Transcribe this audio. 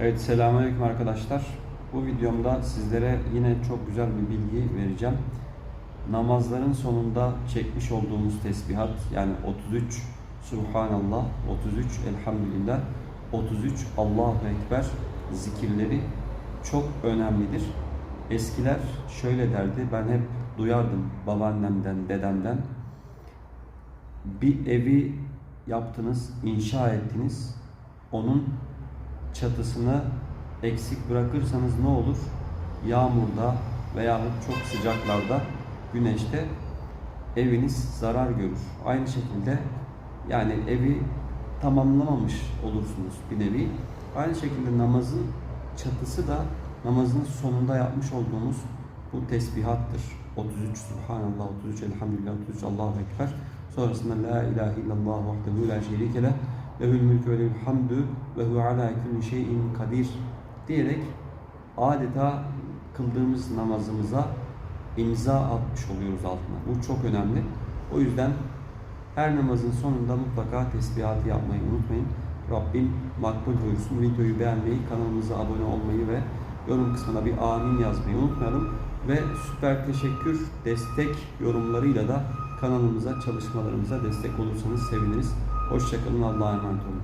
Evet selamünaleyküm arkadaşlar. Bu videomda sizlere yine çok güzel bir bilgi vereceğim. Namazların sonunda çekmiş olduğumuz tesbihat yani 33 Subhanallah, 33 Elhamdülillah, 33 Allahu Ekber zikirleri çok önemlidir. Eskiler şöyle derdi, ben hep duyardım babaannemden, dedemden. Bir evi yaptınız, inşa ettiniz. Onun çatısını eksik bırakırsanız ne olur? Yağmurda veya çok sıcaklarda, güneşte eviniz zarar görür. Aynı şekilde yani evi tamamlamamış olursunuz bir nevi. Aynı şekilde namazın çatısı da namazın sonunda yapmış olduğumuz bu tesbihattır. 33 Subhanallah, 33 Elhamdülillah, 33 Allahu Ekber. Sonrasında La ilahe illallah vahdehu la şerike leh lehül mülkü ve hamdü ve hu ala kulli şeyin kadir diyerek adeta kıldığımız namazımıza imza atmış oluyoruz altına. Bu çok önemli. O yüzden her namazın sonunda mutlaka tesbihatı yapmayı unutmayın. Rabbim makbul buyursun. Videoyu beğenmeyi, kanalımıza abone olmayı ve yorum kısmına bir amin yazmayı unutmayalım. Ve süper teşekkür, destek yorumlarıyla da kanalımıza, çalışmalarımıza destek olursanız seviniriz. Hoşçakalın, Allah'a emanet olun.